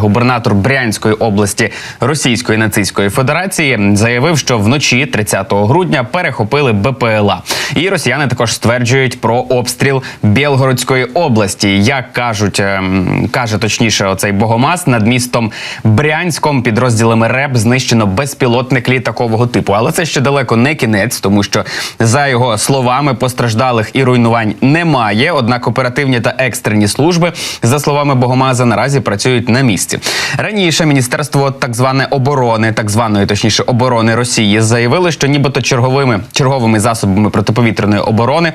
Губернатор Брянської області Російської нацистської федерації заявив, що вночі 30 грудня перехопили БПЛА. І росіяни також стверджують про обстріл Білгородської області. Як кажуть, ем, каже точніше, оцей богомаз над містом Брянськом підрозділами РЕБ знищено безпілотник літакового типу. Але це ще далеко не кінець, тому що за його словами постраждалих і руйнувань немає. Однак оперативні та екстрені служби, за словами Богомаза, наразі працюють на місці. Раніше міністерство так зване оборони, так званої точніше оборони Росії, заявили, що нібито черговими черговими засобами протиповітряної оборони.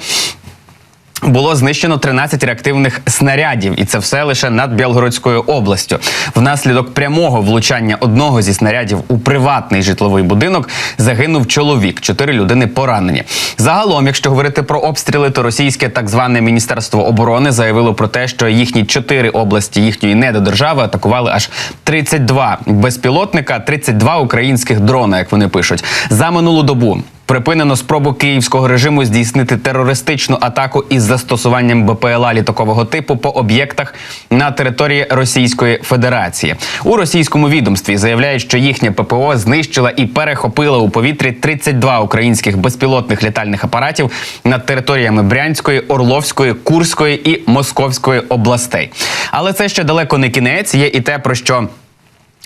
Було знищено 13 реактивних снарядів, і це все лише над Білгородською областю. Внаслідок прямого влучання одного зі снарядів у приватний житловий будинок загинув чоловік. Чотири людини поранені. Загалом, якщо говорити про обстріли, то російське так зване міністерство оборони заявило про те, що їхні чотири області їхньої недодержави атакували аж 32 безпілотника, 32 українських дрона, як вони пишуть, за минулу добу. Припинено спробу київського режиму здійснити терористичну атаку із застосуванням БПЛА літакового типу по об'єктах на території Російської Федерації. У російському відомстві заявляють, що їхнє ППО знищила і перехопила у повітрі 32 українських безпілотних літальних апаратів над територіями Брянської, Орловської, Курської і Московської областей. Але це ще далеко не кінець. Є і те, про що.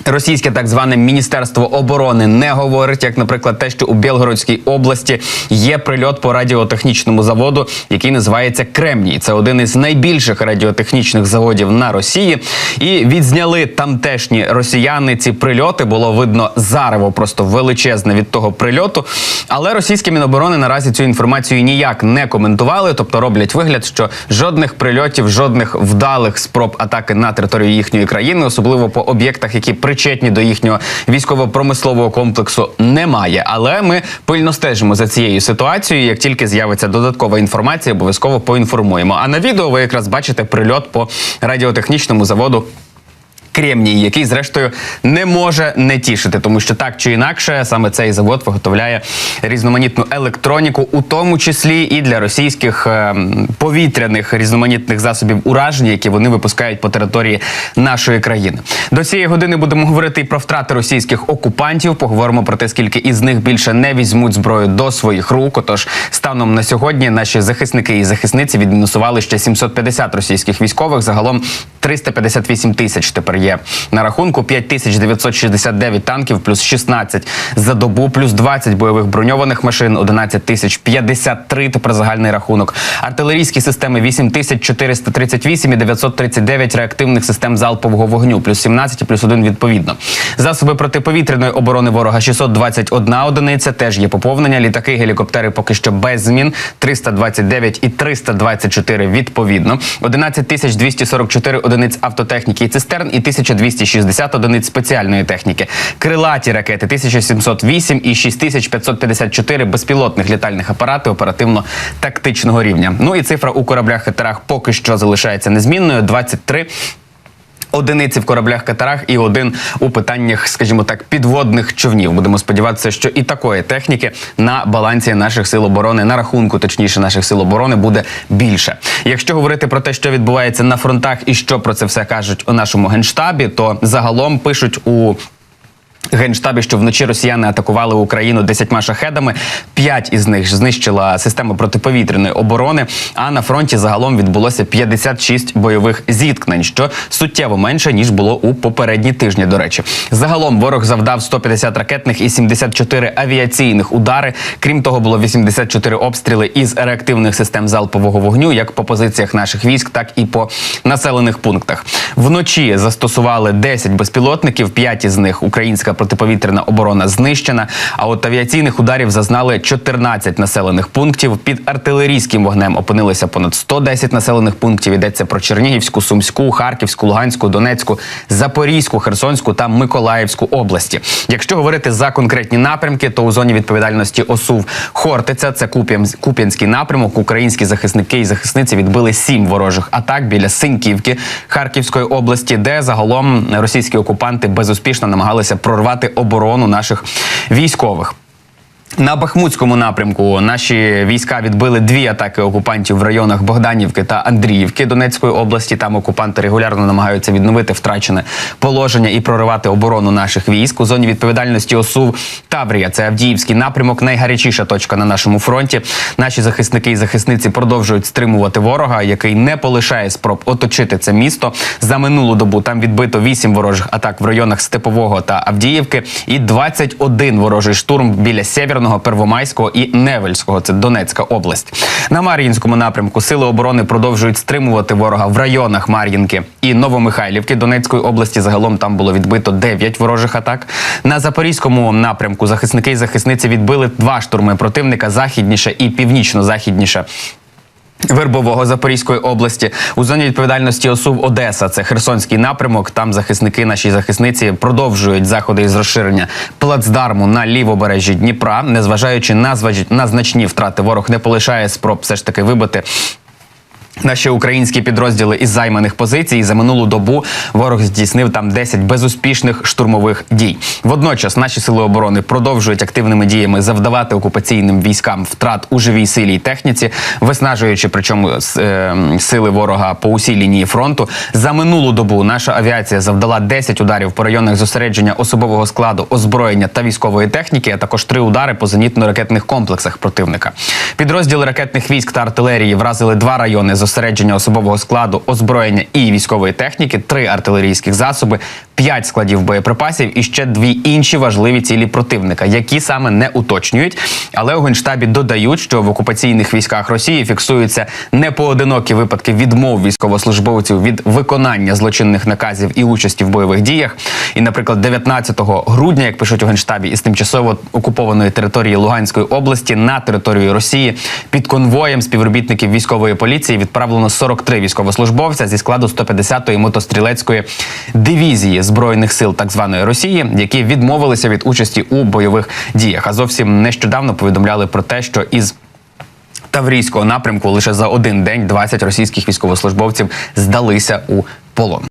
Російське так зване міністерство оборони не говорить, як, наприклад, те, що у Білгородській області є прильот по радіотехнічному заводу, який називається Кремній. Це один із найбільших радіотехнічних заводів на Росії. І відзняли тамтешні росіяни ці прильоти. Було видно зарево, просто величезне від того прильоту. Але російські міноборони наразі цю інформацію ніяк не коментували, тобто роблять вигляд, що жодних прильотів, жодних вдалих спроб атаки на територію їхньої країни, особливо по об'єктах, які причетні до їхнього військово-промислового комплексу, немає. Але ми пильно стежимо за цією ситуацією. Як тільки з'явиться додаткова інформація, обов'язково поінформуємо. А на відео ви якраз бачите прильот по радіотехнічному заводу. Кремній, який зрештою не може не тішити, тому що так чи інакше саме цей завод виготовляє різноманітну електроніку, у тому числі і для російських е, повітряних різноманітних засобів ураження, які вони випускають по території нашої країни. До цієї години будемо говорити і про втрати російських окупантів. Поговоримо про те, скільки із них більше не візьмуть зброю до своїх рук. Отож, станом на сьогодні наші захисники і захисниці відмінусували ще 750 російських військових. Загалом 358 тисяч тепер є на рахунку 5969 танків, плюс 16 за добу, плюс 20 бойових броньованих машин, 11 тисяч 53 тепер загальний рахунок. Артилерійські системи 8438 і 939 реактивних систем залпового вогню, плюс 17 і плюс 1 відповідно. Засоби протиповітряної оборони ворога 621 одиниця, теж є поповнення. Літаки, гелікоптери поки що без змін, 329 і 324 відповідно. 11 тисяч 244 одиниць автотехніки і цистерн і 1260 одиниць спеціальної техніки. Крилаті ракети 1708 і 6554 безпілотних літальних апарати оперативно-тактичного рівня. Ну і цифра у кораблях хетерах поки що залишається незмінною 23 Одиниці в кораблях катарах і один у питаннях, скажімо так, підводних човнів. Будемо сподіватися, що і такої техніки на балансі наших сил оборони, на рахунку, точніше, наших сил оборони буде більше. Якщо говорити про те, що відбувається на фронтах, і що про це все кажуть у нашому генштабі, то загалом пишуть у Генштабі, що вночі росіяни атакували Україну десятьма шахедами. П'ять із них знищила система протиповітряної оборони. А на фронті загалом відбулося 56 бойових зіткнень, що суттєво менше ніж було у попередні тижні. До речі, загалом ворог завдав 150 ракетних і 74 авіаційних удари. Крім того, було 84 обстріли із реактивних систем залпового вогню, як по позиціях наших військ, так і по населених пунктах. Вночі застосували 10 безпілотників. П'ять із них українська протиповітряна оборона знищена. А от авіаційних ударів зазнали 14 населених пунктів. Під артилерійським вогнем опинилися понад 110 населених пунктів. Йдеться про Чернігівську, Сумську, Харківську, Луганську, Донецьку, Запорізьку, Херсонську та Миколаївську області. Якщо говорити за конкретні напрямки, то у зоні відповідальності ОСУВ Хортиця це Куп'янський напрямок. Українські захисники і захисниці відбили сім ворожих атак біля Синьківки Харківської області, де загалом російські окупанти безуспішно намагалися прорвати оборону наших військових. На Бахмутському напрямку наші війська відбили дві атаки окупантів в районах Богданівки та Андріївки Донецької області. Там окупанти регулярно намагаються відновити втрачене положення і проривати оборону наших військ у зоні відповідальності ОСУВ Таврія. Це Авдіївський напрямок, найгарячіша точка на нашому фронті. Наші захисники і захисниці продовжують стримувати ворога, який не полишає спроб оточити це місто. За минулу добу там відбито 8 ворожих атак в районах Степового та Авдіївки і 21 ворожий штурм біля Сєвєрного, Первомайського і Невельського. Це Донецька область. На Мар'їнському напрямку сили оборони продовжують стримувати ворога в районах Мар'їнки і Новомихайлівки Донецької області. Загалом там було відбито 9 ворожих атак. На Запорізькому напрямку захисники і захисниці відбили два штурми противника західніше і північно-західніше. Вербового Запорізької області у зоні відповідальності ОСУВ Одеса. Це Херсонський напрямок. Там захисники, наші захисниці продовжують заходи із розширення плацдарму на лівобережжі Дніпра, незважаючи на зваж- на значні втрати. Ворог не полишає спроб все ж таки вибити. Наші українські підрозділи із займаних позицій за минулу добу ворог здійснив там 10 безуспішних штурмових дій. Водночас наші сили оборони продовжують активними діями завдавати окупаційним військам втрат у живій силі і техніці, виснажуючи причому е, сили ворога по усій лінії фронту. За минулу добу наша авіація завдала 10 ударів по районах зосередження особового складу, озброєння та військової техніки, а також три удари по зенітно-ракетних комплексах противника. Підрозділи ракетних військ та артилерії вразили два райони зосередження особового складу, озброєння і військової техніки, три артилерійських засоби, п'ять складів боєприпасів і ще дві інші важливі цілі противника, які саме не уточнюють. Але у генштабі додають, що в окупаційних військах Росії фіксуються непоодинокі випадки відмов військовослужбовців від виконання злочинних наказів і участі в бойових діях. І, наприклад, 19 грудня, як пишуть у генштабі, із тимчасово окупованої території Луганської області на територію Росії під конвоєм співробітників військової поліції відправлено 43 військовослужбовця зі складу 150-ї мотострілецької дивізії збройних сил так званої Росії, які відмовилися від участі у бойових діях. А зовсім нещодавно повідомляли про те, що із Таврійського напрямку лише за один день 20 російських військовослужбовців здалися у полон.